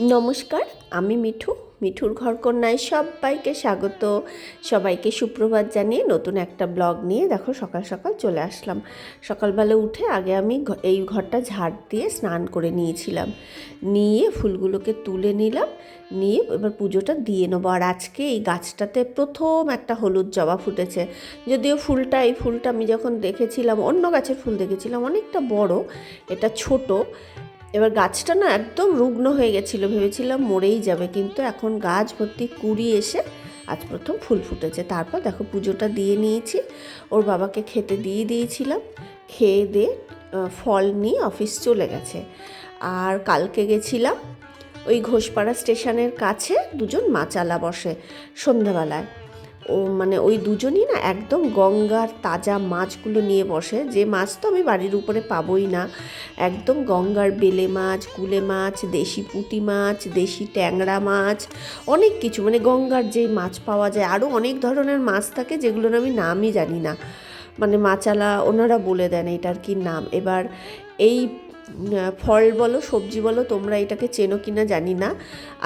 নমস্কার, আমি মিঠু, মিঠুর ঘরকন্যায় সবাইকে স্বাগত। সবাইকে সুপ্রভাত জানিয়ে নতুন একটা ব্লগ নিয়ে দেখো সকাল সকাল চলে আসলাম। সকালবেলা উঠে আগে আমি এই ঘরটা ঝাড় দিয়ে স্নান করে নিয়েছিলাম। নিয়ে ফুলগুলোকে তুলে নিলাম, নিয়ে এবার পুজোটা দিয়ে নেব। আর আজকে এই গাছটাতে প্রথম একটা হলুদ জবা ফুটেছে। যদিও ফুলটা, এই ফুলটা আমি যখন দেখেছিলাম, অন্য গাছের ফুল দেখেছিলাম, অনেকটা বড়, এটা ছোট। এবার গাছটা না একদম রুগ্ন হয়ে গেছিল, ভেবেছিলাম মরেই যাবে, কিন্তু এখন গাছ ভর্তি কুড়ি এসে আজ প্রথম ফুল ফুটেছে। তারপর দেখো পুজোটা দিয়ে নিয়েছি, ওর বাবাকে খেতে দিয়ে দিয়েছিলাম, খেয়ে দিয়ে ফল নিয়ে অফিস চলে গেছে। আর কালকে গেছিলাম ওই ঘোষপাড়া স্টেশনের কাছে দুজন মাচালা বসে সন্ধ্যাবেলায়। মানে ওই দুজনই না একদম গঙ্গার তাজা মাছগুলো নিয়ে বসে। যে মাছ তো আমি বাড়ির উপরে পাবোই না। একদম গঙ্গার বেলে মাছ, কুলে মাছ, দেশি পুঁটি মাছ, দেশি ট্যাংরা মাছ, অনেক কিছু। মানে গঙ্গার যে মাছ পাওয়া যায়, আরও অনেক ধরনের মাছ থাকে যেগুলোর আমি নামই জানি না। মানে মাচালা ওনারা বলে দেন এটার কি নাম। এবার এই ফল বলো, সবজি বলো, তোমরা এটাকে চেনো কিনা জানি না।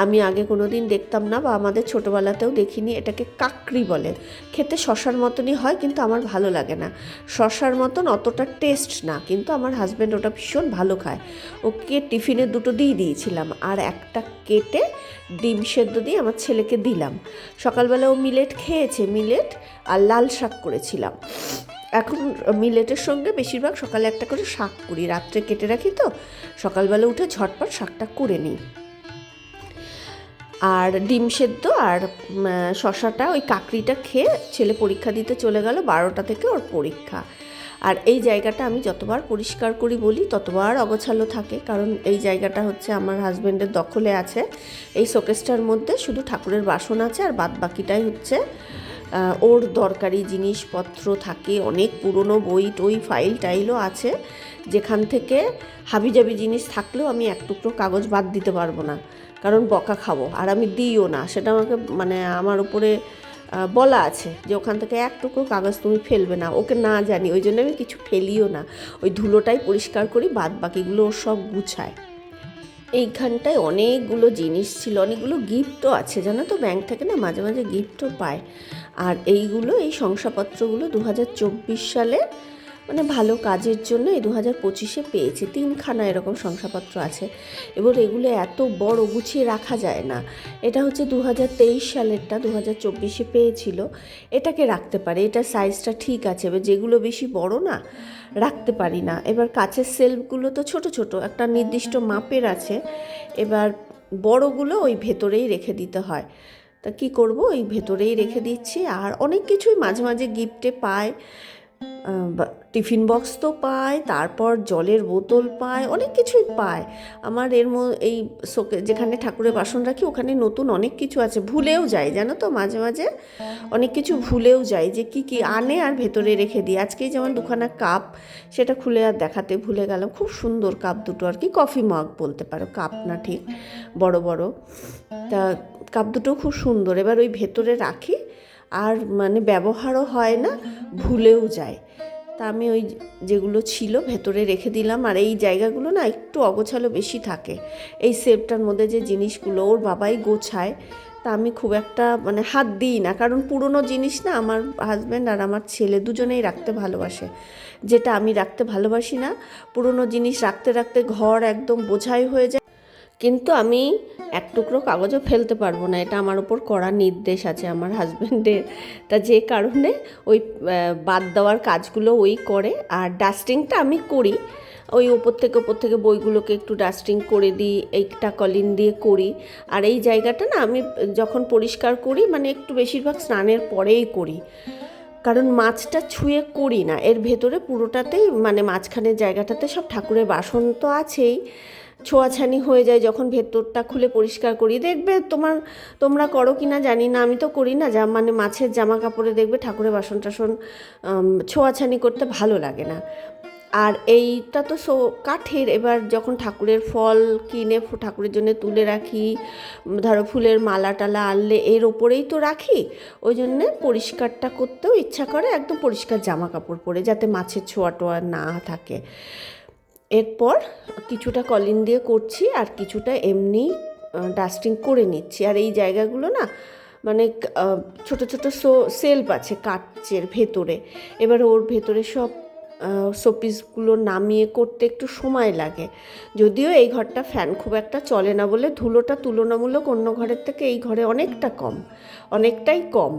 আমি আগে কোনো দিন দেখতাম না বা আমাদের ছোটোবেলাতেও দেখিনি এটাকে কাকড়ি বলে। খেতে শশার মতনই হয়, কিন্তু আমার ভালো লাগে না। শশার মতন অতটা টেস্ট না, কিন্তু আমার হাজব্যান্ড ওটা ভীষণ ভালো খায়। ওকে টিফিনে দুটো দিয়ে দিয়েছিলাম, আর একটা কেটে ডিম সেদ্ধ দিয়ে আমার ছেলেকে দিলাম। সকালবেলা ও মিলেট খেয়েছে মিলেট আর লাল শাক করেছিলাম। এখন মিলেটের সঙ্গে বেশিরভাগ সকালে একটা করে শাক করি। রাত্রে কেটে রাখি তো, সকালবেলা উঠে ঝটপট শাকটা করে নিই। আর ডিম সেদ্ধ আর শশাটা, ওই কাকড়িটা খেয়ে ছেলে পরীক্ষা দিতে চলে গেল, বারোটা থেকে ওর পরীক্ষা। আর এই জায়গাটা আমি যতবার পরিষ্কার করি বলি, ততবার অগোছালো থাকে। কারণ এই জায়গাটা হচ্ছে আমার হাজব্যান্ডের দখলে আছে। এই শোকেসটার মধ্যে শুধু ঠাকুরের বাসন আছে আর বাদ বাকিটাই হচ্ছে ওর দরকারি জিনিসপত্র থাকে, অনেক পুরনো বই টই, ফাইল টাইলও আছে। যেখান থেকে হাবিজাবি জিনিস থাকলেও আমি এক টুকরো কাগজ বাদ দিতে পারব না, কারণ বকা খাব আর আমি দিইও না। সেটা আমাকে মানে আমার উপরে বলা আছে যে ওখান থেকে এক টুকরো কাগজ তুমি ফেলবে না, ওকে না জানি, ওই জন্য আমি কিছু ফেলিও না। ওই ধুলোটাই পরিষ্কার করি বাদ বাকিগুলো ও সব গুছায়। এইখানটায় অনেকগুলো জিনিস ছিল, অনেকগুলো গিফটও আছে, জানো তো? ব্যাংক থেকে না মাঝে মাঝে গিফটও পায়। আর এইগুলো, এই শংসাপত্রগুলো দু সালে মানে ভালো কাজের জন্য এই দু হাজার পঁচিশে পেয়েছে। তিনখানা এরকম শংসাপত্র আছে। এবার এগুলো এত বড় গুছিয়ে রাখা যায় না। এটা হচ্ছে দু হাজার তেইশ সালেরটা দু হাজার চব্বিশে পেয়েছিল। এটাকে রাখতে পারে। এটা সাইজটা ঠিক আছে, এবার যেগুলো বেশি বড় না, রাখতে পারি না। এবার কাছের সেলফগুলো তো ছোট ছোট, একটা নির্দিষ্ট মাপের আছে। এবার বড়গুলো ওই ভেতরেই রেখে দিতে হয়। তা কি করব? ওই ভেতরেই রেখে দিচ্ছি। আর অনেক কিছুই মাঝে মাঝে গিফটে পায়। টিফিন বক্স তো পায়, তারপর জলের বোতল পায়, অনেক কিছুই পায়। আমার এর এই শোকে, যেখানে ঠাকুরের বাসন রাখি, ওখানে নতুন অনেক কিছু আছে। ভুলেও যায় জানো তো, মাঝে মাঝে অনেক কিছু ভুলেও যায় যে কি কি আনে আর ভেতরে রেখে দিই। আজকেই যেমন দুখানা কাপ, সেটা খুলে আর দেখাতে ভুলে গেলাম। খুব সুন্দর কাপ দুটো আর কি, কফি মগ বলতে পারো, কাপ না ঠিক, বড় বড়। তা কাপ দুটো খুব সুন্দর। এবার ওই ভেতরে রাখি আর মানে ব্যবহারও হয় না, ভুলেও যায়। তা আমি ওই যেগুলো ছিল ভেতরে রেখে দিলাম, আর এই জায়গাগুলো না একটু অগোছালো বেশি থাকে। এই সেপটার মধ্যে যে জিনিসগুলো ওর বাবাই গোছায়, তা আমি খুব একটা মানে হাত দিই না। কারণ পুরনো জিনিস না আমার হাজব্যান্ড আর আমার ছেলে দুজনেই রাখতে ভালোবাসে। যেটা আমি রাখতে ভালোবাসি না, পুরনো জিনিস রাখতে রাখতে ঘর একদম বোঝাই হয়ে যায়। কিন্তু আমি এক টুকরো কাগজও ফেলতে পারব না, এটা আমার উপর কড়া নির্দেশ আছে আমার হাজব্যান্ডের তা যে কারণে ওই বাদ দেওয়ার কাজগুলো ওই করে, আর ডাস্টিংটা আমি করি। ওই ওপর থেকে ওপর থেকে বইগুলোকে একটু ডাস্টিং করে দিই এইটা কলিন দিয়ে করি। আর এই জায়গাটা না আমি যখন পরিষ্কার করি মানে একটু বেশিরভাগ স্নানের পরেই করি। কারণ মাছটা ছুঁয়ে করি না, এর ভেতরে পুরোটাতেই মানে মাঝখানের জায়গাটাতে সব ঠাকুরের বাসন তো আছেই। ছোঁয়াছানি হয়ে যায় যখন ভেতরটা খুলে পরিষ্কার করি। দেখবে তোমার, তোমরা করো কি না জানি না, আমি তো করি না যা মানে মাছের জামা কাপড়ে দেখবে ঠাকুরের বাসন টাসন ছোঁয়াছানি করতে ভালো লাগে না। আর এইটা তো সো, কাঠের, এবার যখন ঠাকুরের ফল কিনে ঠাকুরের জন্য তুলে রাখি ধরো ফুলের মালা টালা আনলে এর ওপরেই তো রাখি, ওই জন্যে পরিষ্কারটা করতেও ইচ্ছা করে, একদম পরিষ্কার জামা কাপড় পরে, যাতে মাছের ছোঁয়া টোয়া না থাকে। এরপর কিছুটা কলিন দিয়ে করছি আর কিছুটা এমনি ডাস্টিং করে নিচ্ছি। আর এই জায়গাগুলো না মানে ছোট ছোট সো সেলফ আছে কাচের ভেতরে। এবার ওর ভেতরে সব শোপিসগুলো নামিয়ে করতে একটু সময় লাগে। যদিও এই ঘরটা ফ্যান খুব একটা চলে না বলে ধুলোটা তুলনামূলক অন্য ঘরের থেকে এই ঘরে অনেকটা কম, অনেকটাই কম।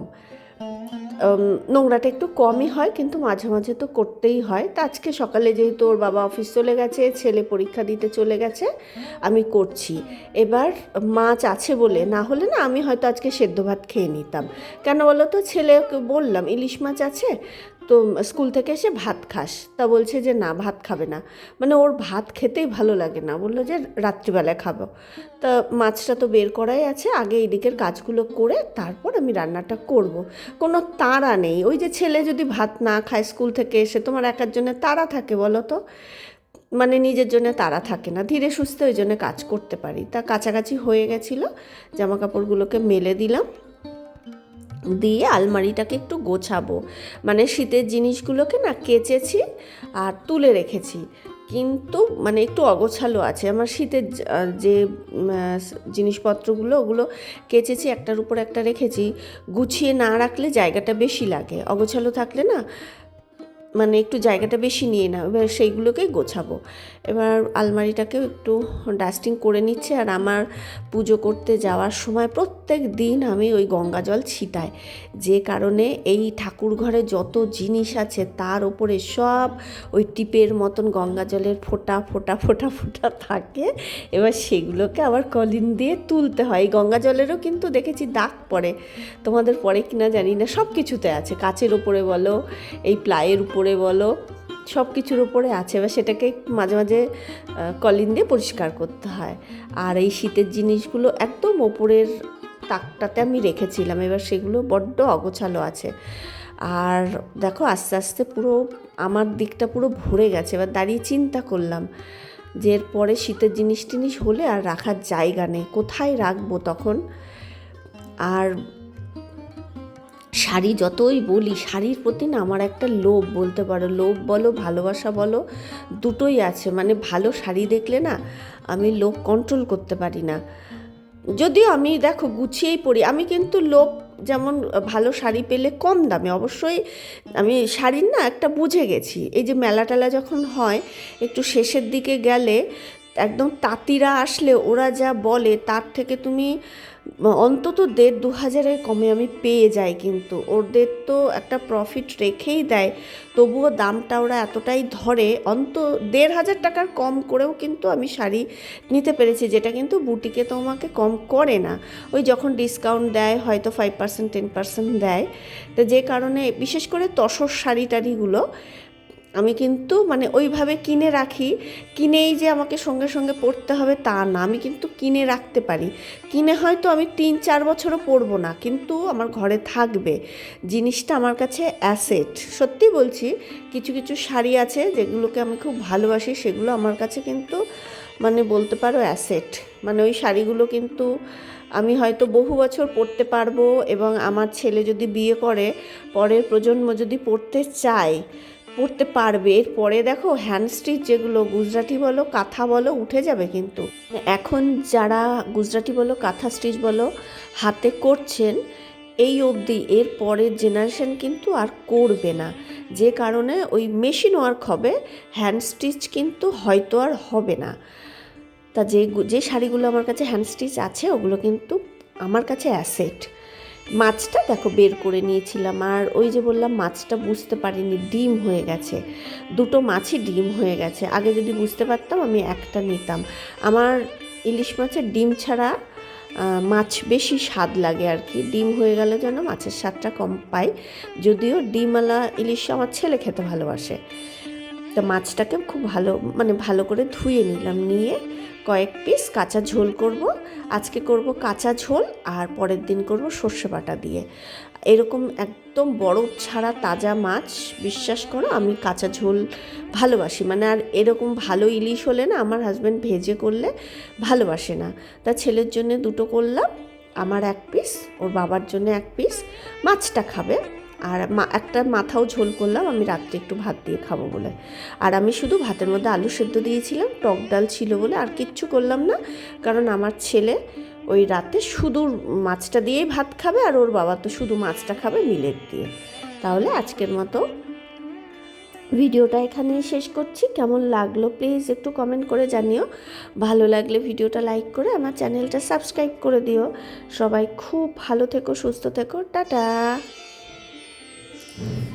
নোংরাটা একটু কমই হয়, কিন্তু মাঝে মাঝে তো করতেই হয়। তা আজকে সকালে যেহেতু ওর বাবা অফিস চলে গেছে, ছেলে পরীক্ষা দিতে চলে গেছে, আমি করছি। এবার মাছ আছে বলে, না হলে না আমি হয়তো আজকে সেদ্ধ ভাত খেয়ে নিতাম। কেন বলো তো? ছেলেকে বললাম, ইলিশ মাছ আছে? তো স্কুল থেকে এসে ভাত খাস। তা বলছে যে, না, ভাত খাবে না। মানে ওর ভাত খেতেই ভালো লাগে না। বলল যে, রাত্রিবেলায় খাব। তা মাছটা তো বের করাই আছে। আগে এদিকের কাজগুলো করে তারপর আমি রান্নাটা করব। কোনো তাড়া নেই। ওই যে ছেলে যদি ভাত না খায় স্কুল থেকে এসে, তোমার একার জন্য তাড়া থাকে বলো তো? মানে নিজের জন্য তাড়া থাকে না। ধীরে সুস্থে ওই জন্য কাজ করতে পারি। তা কাছাকাছি হয়ে গেছিল। জামা কাপড়গুলোকে মেলে দিলাম। দিয়ে আলমারিটাকে একটু গোছাবো। মানে শীতের জিনিসগুলোকে না কেচেছি আর তুলে রেখেছি। কিন্তু মানে একটু অগোছালো আছে। আমার শীতের যে- জিনিসপত্রগুলো ওগুলো কেচেছি, একটার উপর একটা রেখেছি। গুছিয়ে না রাখলে জায়গাটা বেশি লাগে। অগোছালো থাকলে না মানে একটু জায়গাটা বেশি নিয়ে না এবার সেইগুলোকেই গোছাবো। এবার আলমারিটাকেও একটু ডাস্টিং করে নিচ্ছে। আর আমার পুজো করতে যাওয়ার সময় প্রত্যেক দিন আমি ওই গঙ্গা জল ছিটাই। যে কারণে এই ঠাকুর ঘরে যত জিনিস আছে, তার ওপরে সব ওই টিপের মতন গঙ্গা জলের ফোঁটা ফোঁটা ফোঁটা ফোঁটা থাকে। এবার সেগুলোকে আবার কলিন দিয়ে তুলতে হয়। এই গঙ্গা জলেরও কিন্তু দেখেছি দাগ পড়ে। তোমাদের পরে কিনা জানি না। সব কিছুতে আছে। কাচের ওপরে বলো, এই প্লাইয়ের উপরে বলো, সব কিছুর উপরে আছে এবার সেটাকে মাঝে মাঝে কলিন দিয়ে পরিষ্কার করতে হয়। আর এই শীতের জিনিসগুলো একদম ওপরের তাকটাতে আমি রেখেছিলাম, এবার সেগুলো বড্ড অগোছালো আছে। আর দেখো আস্তে আস্তে পুরো আমার দিকটা পুরো ভরে গেছে, এবার দাঁড়িয়ে চিন্তা করলাম যে এরপরে শীতের জিনিস টিনিস হলে আর রাখার জায়গা নেই, কোথায় রাখব তখন? আর শাড়ি যতই বলি, শাড়ির প্রতি না আমার একটা লোভ বলতে পারো। লোভ বলো, ভালোবাসা বলো, দুটোই আছে। মানে ভালো শাড়ি দেখলে না আমি লোভ কন্ট্রোল করতে পারি না। যদিও আমি দেখো গুছিয়েই পরি। আমি কিন্তু লোভ যেমন ভালো শাড়ি পেলে কম দামে। অবশ্যই আমি শাড়ির না একটা বুঝে গেছি। এই যে মেলা টেলা যখন হয়, একটু শেষের দিকে গেলে একদম তাঁতিরা আসলে ওরা যা বলে, তার থেকে তুমি অন্তত দেড় দু হাজারের কমে আমি পেয়ে যাই কিন্তু। ওদের তো একটা প্রফিট রেখেই দেয়, তবুও দামটা ওরা এতটাই ধরে। অন্ত, দেড় হাজার টাকার কম করেও কিন্তু আমি শাড়ি নিতে পেরেছি, যেটা কিন্তু বুটিকে তো আমাকে কম করে না। ওই যখন ডিসকাউন্ট দেয়, হয়তো ফাইভ পার্সেন্ট টেন পার্সেন্ট দেয়। তো যে কারণে বিশেষ করে তসর শাড়ি টাড়িগুলো আমি কিন্তু মানে ওইভাবে কিনে রাখি। কিনেই যে আমাকে সঙ্গে সঙ্গে পড়তে হবে তা না। আমি কিন্তু কিনে রাখতে পারি। কিনে হয়তো আমি তিন, চার বছরও পরবো না, কিন্তু আমার ঘরে থাকবে। জিনিসটা আমার কাছে অ্যাসেট। সত্যি বলছি, কিছু কিছু শাড়ি আছে যেগুলোকে আমি খুব ভালোবাসি, সেগুলো আমার কাছে কিন্তু মানে বলতে পারো অ্যাসেট। মানে ওই শাড়িগুলো কিন্তু আমি হয়তো বহু বছর পরতে পারব এবং আমার ছেলে যদি বিয়ে করে, পরের প্রজন্ম যদি পড়তে চায় পড়তে পারবে। এরপরে দেখো হ্যান্ড স্টিচ যেগুলো গুজরাটি বলো, কাঁথা বলো, উঠে যাবে কিন্তু। এখন যারা গুজরাটি বলো, কাঁথা স্টিচ বলো হাতে করছেন, এই অবধি এর পরের জেনারেশন কিন্তু আর করবে না। যে কারণে ওই মেশিন ওয়ার্ক হবে হ্যান্ড স্টিচ কিন্তু হয়তো আর হবে না। তা যে যে শাড়িগুলো আমার কাছে হ্যান্ড স্টিচ আছে, ওগুলো কিন্তু আমার কাছে অ্যাসেট মাছটা দেখো বের করে নিয়েছিলাম। আর ওই যে বললাম, মাছটা বুঝতে পারিনি, ডিম হয়ে গেছে। দুটো মাছই ডিম হয়ে গেছে। আগে যদি বুঝতে পারতাম, আমি একটা নিতাম। আমার ইলিশ মাছের ডিম ছাড়া মাছ বেশি স্বাদ লাগে আর কি। ডিম হয়ে গেলে যেন মাছের স্বাদটা কম পাই। যদিও ডিমওয়ালা ইলিশ আমার ছেলে খেতে ভালোবাসে। তা মাছটাকে খুব ভালো মানে ভালো করে ধুয়ে নিলাম। নিয়ে কয়েক পিস কাঁচা ঝোল করব। আজকে করব কাঁচা ঝোল আর পরের দিন করব সর্ষে বাটা দিয়ে। এরকম একদম বরফ ছাড়া তাজা মাছ, বিশ্বাস করো, আমি কাঁচা ঝোল ভালোবাসি। মানে আর এরকম ভালো ইলিশ হলে না, আমার হাজব্যান্ড ভেজে করলে ভালোবাসে না। তা ছেলের জন্য দুটো করলাম, আমার এক পিস ওর বাবার জন্য এক পিস মাছটা খাবে। আর মা, একটা মাথাও ঝোল করলাম, আমি রাত্রে একটু ভাত দিয়ে খাব বলে। আর আমি শুধু ভাতের মধ্যে আলু সেদ্ধ দিয়েছিলাম, টক ডাল ছিল বলে আর কিচ্ছু করলাম না, কারণ আমার ছেলে ওই রাতে শুধু মাছটা দিয়েই ভাত খাবে আর ওর বাবা তো শুধু মাছটা খাবে মিলেট দিয়ে। তাহলে আজকের মতো ভিডিওটা এখানেই শেষ করছি। কেমন লাগল প্লিজ একটু কমেন্ট করে জানিও। ভালো লাগলে ভিডিওটা লাইক করে আমার চ্যানেলটা সাবস্ক্রাইব করে দিও। সবাই খুব ভালো থেকো, সুস্থ থেকো, টাটা। Mm-hmm.